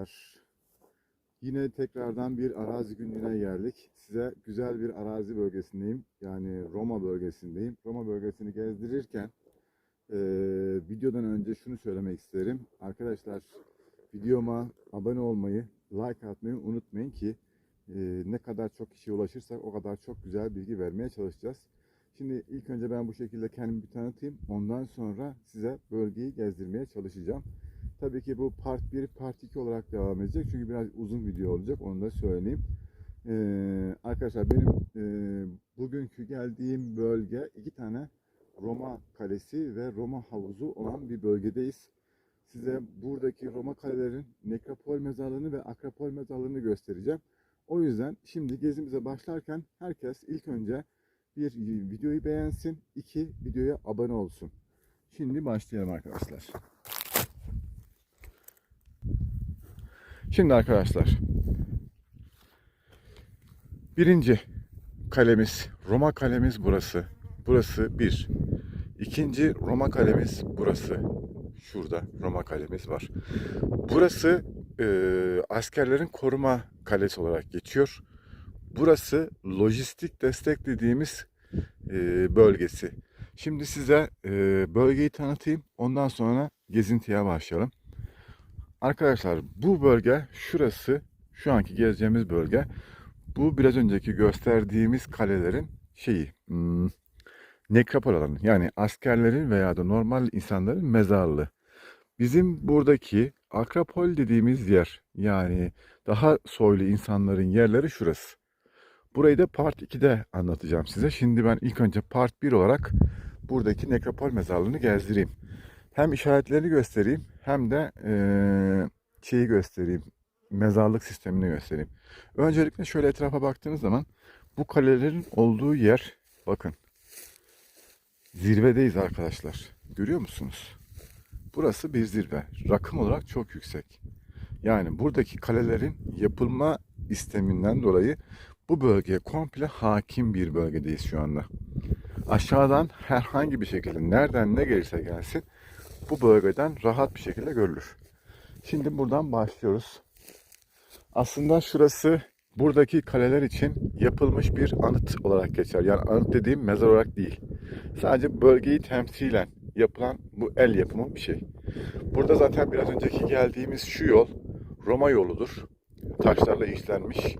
arkadaşlar. Yine tekrardan bir arazi günlüğüne geldik. Size güzel bir arazi bölgesindeyim. Yani Roma bölgesindeyim. Roma bölgesini gezdirirken eee, videodan önce şunu söylemek isterim. Arkadaşlar videoma abone olmayı, like atmayı unutmayın ki eee, ne kadar çok kişiye ulaşırsak o kadar çok güzel bilgi vermeye çalışacağız. Şimdi ilk önce ben bu şekilde kendimi bir tanıtayım. Ondan sonra size bölgeyi gezdirmeye çalışacağım. Tabii ki bu part 1, part 2 olarak devam edecek. Çünkü biraz uzun video olacak. Onu da söyleyeyim. Ee, arkadaşlar benim e, bugünkü geldiğim bölge iki tane Roma kalesi ve Roma havuzu olan bir bölgedeyiz. Size buradaki Roma kalelerin nekropol mezarlığını ve akropol mezarlığını göstereceğim. O yüzden şimdi gezimize başlarken herkes ilk önce bir videoyu beğensin, iki videoya abone olsun. Şimdi başlayalım arkadaşlar. Şimdi arkadaşlar birinci kalemiz Roma kalemiz burası. Burası bir. İkinci Roma kalemiz burası. Şurada Roma kalemiz var. Burası e, askerlerin koruma kalesi olarak geçiyor. Burası lojistik destek dediğimiz e, bölgesi. Şimdi size e, bölgeyi tanıtayım. Ondan sonra gezintiye başlayalım. Arkadaşlar bu bölge şurası şu anki gezeceğimiz bölge. Bu biraz önceki gösterdiğimiz kalelerin şeyi hmm, nekropol alanı. Yani askerlerin veya da normal insanların mezarlığı. Bizim buradaki akropol dediğimiz yer yani daha soylu insanların yerleri şurası. Burayı da part 2'de anlatacağım size. Şimdi ben ilk önce part 1 olarak buradaki nekropol mezarlığını gezdireyim. Hem işaretlerini göstereyim hem de eee, şeyi göstereyim. Mezarlık sistemini göstereyim. Öncelikle şöyle etrafa baktığınız zaman bu kalelerin olduğu yer bakın. Zirvedeyiz arkadaşlar. Görüyor musunuz? Burası bir zirve. Rakım olarak çok yüksek. Yani buradaki kalelerin yapılma isteminden dolayı bu bölgeye komple hakim bir bölgedeyiz şu anda. Aşağıdan herhangi bir şekilde nereden ne gelirse gelsin bu bölgeden rahat bir şekilde görülür. Şimdi buradan başlıyoruz. Aslında şurası buradaki kaleler için yapılmış bir anıt olarak geçer. Yani anıt dediğim mezar olarak değil. Sadece bölgeyi temsilen yapılan bu el yapımı bir şey. Burada zaten biraz önceki geldiğimiz şu yol Roma yoludur. Taşlarla işlenmiş.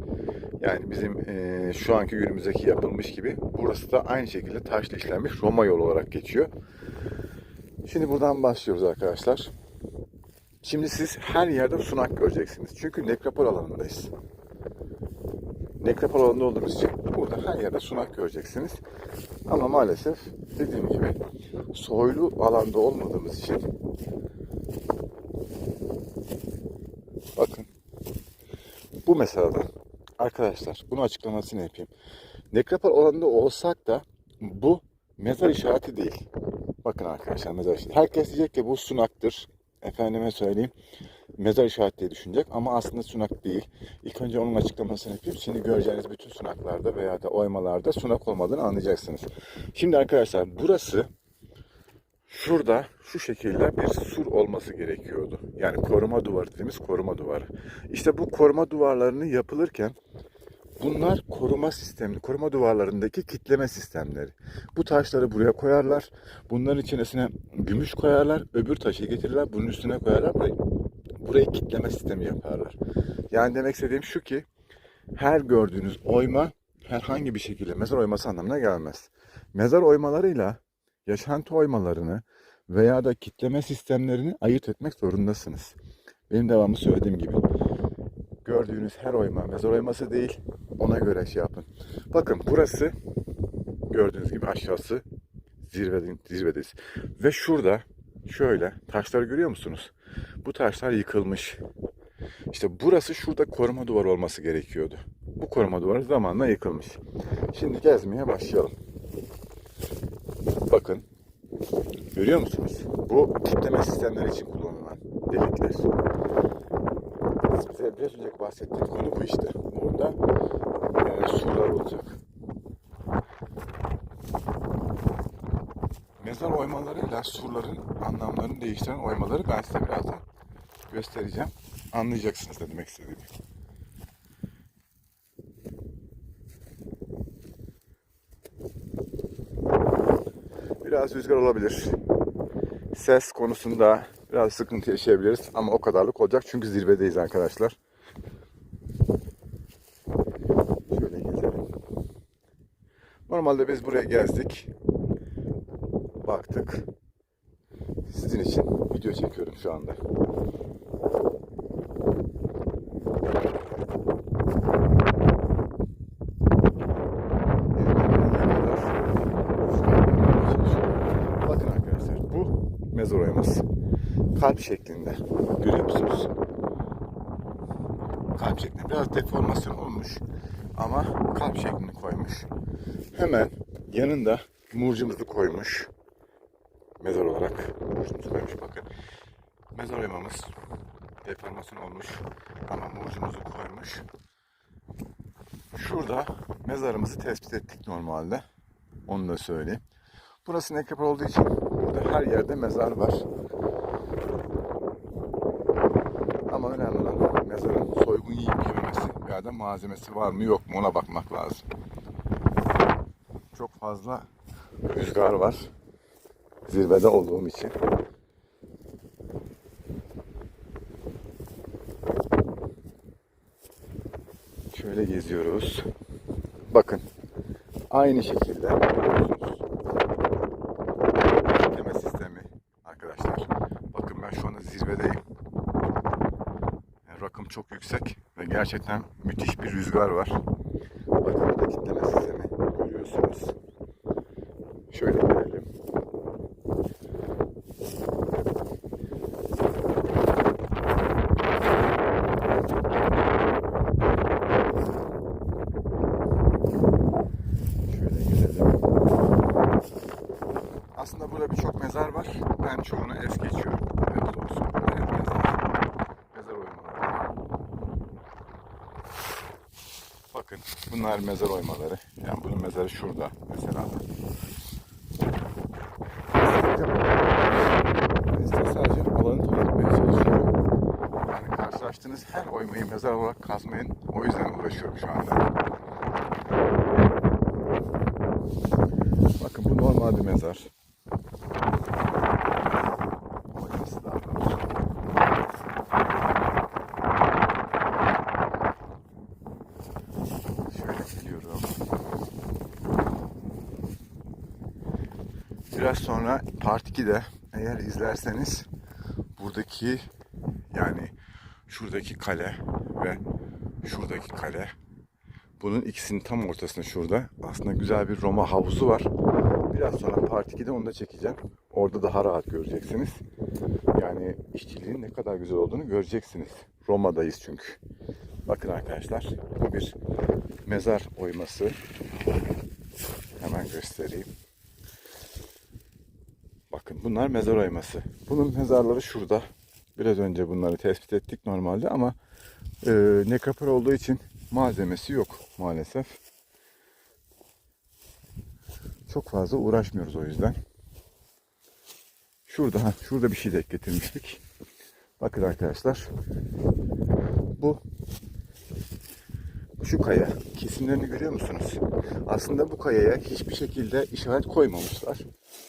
Yani bizim eee, şu anki günümüzdeki yapılmış gibi. Burası da aynı şekilde taşla işlenmiş Roma yolu olarak geçiyor. Şimdi buradan başlıyoruz arkadaşlar. Şimdi siz her yerde sunak göreceksiniz. Çünkü nekropol alanındayız. Nekropol alanında olduğumuz için burada her yerde sunak göreceksiniz. Ama maalesef dediğim gibi soylu alanda olmadığımız için bakın bu mesela da arkadaşlar bunu açıklamasını yapayım. Nekropol alanında olsak da bu mezar işareti değil. Bakın arkadaşlar mezar işareti. Herkes diyecek ki bu sunaktır. Efendime söyleyeyim. Mezar işareti diye düşünecek ama aslında sunak değil. İlk önce onun açıklamasını yapayım. Şimdi göreceğiniz bütün sunaklarda veya da oymalarda sunak olmadığını anlayacaksınız. Şimdi arkadaşlar burası şurada şu şekilde bir sur olması gerekiyordu. Yani koruma duvarı dediğimiz koruma duvarı. İşte bu koruma duvarlarını yapılırken Bunlar koruma sistemi, koruma duvarlarındaki kitleme sistemleri. Bu taşları buraya koyarlar. Bunların içerisine gümüş koyarlar. Öbür taşı getirirler. Bunun üstüne koyarlar. Burayı, burayı kitleme sistemi yaparlar. Yani demek istediğim şu ki her gördüğünüz oyma herhangi bir şekilde mezar oyması anlamına gelmez. Mezar oymalarıyla yaşantı oymalarını veya da kitleme sistemlerini ayırt etmek zorundasınız. Benim devamlı söylediğim gibi gördüğünüz her oyma mezar oyması değil. Ona göre şey yapın. Bakın burası gördüğünüz gibi aşağısı zirvede, zirvedeyiz. Ve şurada şöyle taşları görüyor musunuz? Bu taşlar yıkılmış. İşte burası şurada koruma duvarı olması gerekiyordu. Bu koruma duvarı zamanla yıkılmış. Şimdi gezmeye başlayalım. Bakın. Görüyor musunuz? Bu kitleme sistemleri için kullanılan delikler size biraz önce bahsettiğim konu bu işte. Burada surlar olacak. Mezar oymalarıyla surların anlamlarını değiştiren oymaları ben size birazdan göstereceğim. anlayacaksınız ne demek istediğimi. Biraz rüzgar olabilir. Ses konusunda biraz sıkıntı yaşayabiliriz ama o kadarlık olacak çünkü zirvedeyiz arkadaşlar. Şöyle gezelim. Normalde biz buraya gezdik. Baktık. Sizin için video çekiyorum şu anda. Bakın arkadaşlar bu mezar oyması. Kalp şeklinde. Görüyor musunuz? Kalp şeklinde. Biraz deformasyon olmuş. Ama kalp şeklini koymuş. Hemen yanında murcumuzu koymuş. Mezar olarak murcumuzu koymuş. Bakın. Mezar oyamamız deformasyon olmuş. Ama murcumuzu koymuş. Şurada mezarımızı tespit ettik normalde. Onu da söyleyeyim. Burası nekropol olduğu için burada her yerde mezar var. Ama önemli olan mezarın soygun yiyip yememesi veya da malzemesi var mı yok mu ona bakmak lazım. Çok fazla rüzgar var. Zirvede olduğum için. Şöyle geziyoruz. Bakın. Aynı şekilde. Bekleme sistemi arkadaşlar. Bakın ben şu anda zirvedeyim. Rakım çok yüksek gerçekten müthiş bir rüzgar var. Bakın burada kitleme sistemi görüyorsunuz. Şöyle görelim. Şöyle gidelim. Aslında burada birçok mezar var. Ben çoğunu es geçiyorum. Evet olsun. Bunlar hep mezar. Mezar oymaları. Bakın bunlar mezar oymaları. Yani bunun mezarı şurada mesela. Size sadece alanı tanıtmaya çalışıyorum. Yani karşılaştığınız her oymayı mezar olarak kazmayın. O yüzden uğraşıyorum şu anda. Bakın bu normal bir mezar. Oyması daha doğrusu. Şöyle geliyorum. Biraz sonra Part 2'de eğer izlerseniz buradaki yani şuradaki kale ve şuradaki kale bunun ikisinin tam ortasında şurada aslında güzel bir Roma havuzu var. Biraz sonra Part 2'de onu da çekeceğim. Orada daha rahat göreceksiniz. Yani işçiliğin ne kadar güzel olduğunu göreceksiniz. Roma'dayız çünkü. Bakın arkadaşlar bu bir mezar oyması. Hemen göstereyim. Bakın bunlar mezar oyması. Bunun mezarları şurada. Biraz önce bunları tespit ettik normalde ama e, nekropol olduğu için malzemesi yok maalesef. Çok fazla uğraşmıyoruz o yüzden. Şurada, şurada bir şey de getirmiştik. Bakın arkadaşlar. Bu şu kaya kesimlerini görüyor musunuz? Aslında bu kayaya hiçbir şekilde işaret koymamışlar.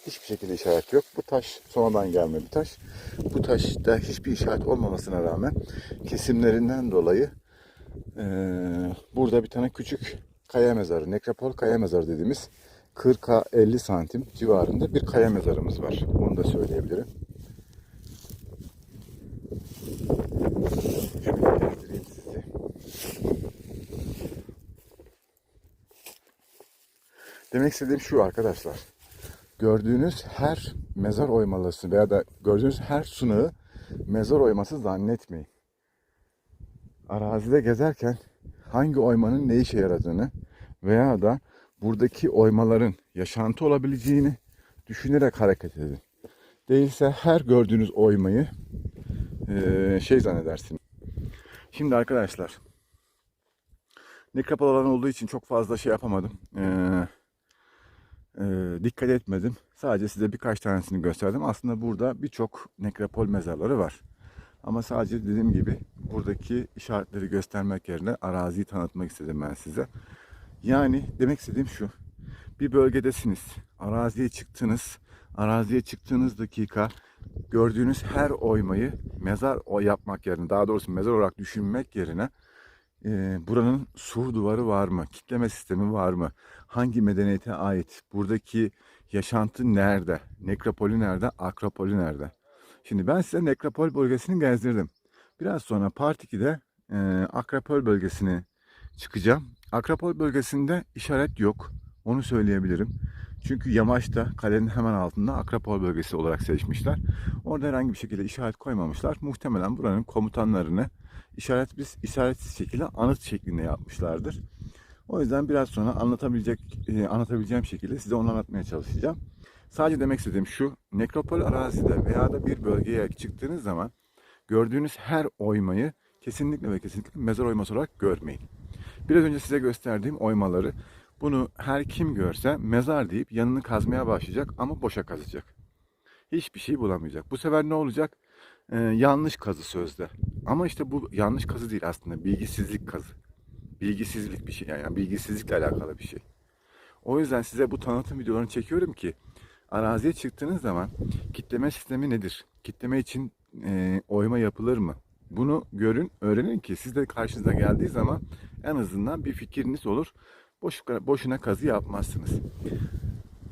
Hiçbir şekilde işaret yok. Bu taş sonradan gelme bir taş. Bu taşta hiçbir işaret olmamasına rağmen kesimlerinden dolayı eee, burada bir tane küçük kaya mezarı, nekropol kaya mezarı dediğimiz 40'a 50 santim civarında bir kaya mezarımız var. Onu da söyleyebilirim. Demek istediğim şu arkadaşlar. Gördüğünüz her mezar oymalısı veya da gördüğünüz her sunağı mezar oyması zannetmeyin. Arazide gezerken hangi oymanın ne işe yaradığını veya da buradaki oymaların yaşantı olabileceğini düşünerek hareket edin. Değilse her gördüğünüz oymayı eee, şey zannedersin. Şimdi arkadaşlar nekropol alanı olduğu için çok fazla şey yapamadım. Eee e, dikkat etmedim. Sadece size birkaç tanesini gösterdim. Aslında burada birçok nekropol mezarları var. Ama sadece dediğim gibi buradaki işaretleri göstermek yerine araziyi tanıtmak istedim ben size. Yani demek istediğim şu. Bir bölgedesiniz. Araziye çıktınız. Araziye çıktığınız dakika gördüğünüz her oymayı mezar yapmak yerine, daha doğrusu mezar olarak düşünmek yerine e, buranın sur duvarı var mı? Kitleme sistemi var mı? Hangi medeniyete ait? Buradaki yaşantı nerede? Nekropolü nerede? Akropolü nerede? Şimdi ben size nekropol bölgesini gezdirdim. Biraz sonra Part 2'de e, Akropol bölgesini çıkacağım. Akropol bölgesinde işaret yok. Onu söyleyebilirim. Çünkü yamaçta kalenin hemen altında Akropol bölgesi olarak seçmişler. Orada herhangi bir şekilde işaret koymamışlar. Muhtemelen buranın komutanlarını işaret biz işaretsiz şekilde anıt şeklinde yapmışlardır. O yüzden biraz sonra anlatabilecek e, anlatabileceğim şekilde size onu anlatmaya çalışacağım. Sadece demek istediğim şu, nekropol arazide veya da bir bölgeye çıktığınız zaman gördüğünüz her oymayı kesinlikle ve kesinlikle mezar oyması olarak görmeyin. Biraz önce size gösterdiğim oymaları bunu her kim görse mezar deyip yanını kazmaya başlayacak ama boşa kazacak. Hiçbir şey bulamayacak. Bu sefer ne olacak? Ee, yanlış kazı sözde. Ama işte bu yanlış kazı değil aslında. Bilgisizlik kazı. Bilgisizlik bir şey yani, bilgisizlikle alakalı bir şey. O yüzden size bu tanıtım videolarını çekiyorum ki araziye çıktığınız zaman kitleme sistemi nedir? Kitleme için e, oyma yapılır mı? Bunu görün, öğrenin ki siz de karşınıza geldiği zaman en azından bir fikriniz olur. Boş, boşuna kazı yapmazsınız.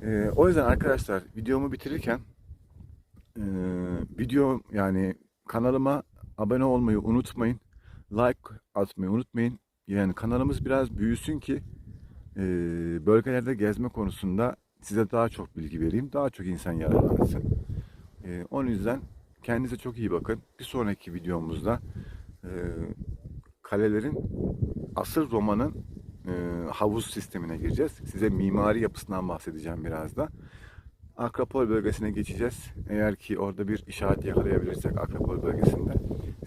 E, o yüzden arkadaşlar videomu bitirirken e, video yani kanalıma abone olmayı unutmayın. Like atmayı unutmayın. Yani kanalımız biraz büyüsün ki e, bölgelerde gezme konusunda size daha çok bilgi vereyim. Daha çok insan yararlansın. E, onun yüzden kendinize çok iyi bakın. Bir sonraki videomuzda e, kalelerin asıl romanın e, havuz sistemine gireceğiz. Size mimari yapısından bahsedeceğim biraz da. Akropol bölgesine geçeceğiz. Eğer ki orada bir işaret yakalayabilirsek Akropol bölgesinde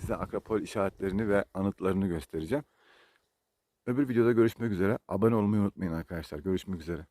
size Akropol işaretlerini ve anıtlarını göstereceğim. Öbür videoda görüşmek üzere. Abone olmayı unutmayın arkadaşlar. Görüşmek üzere.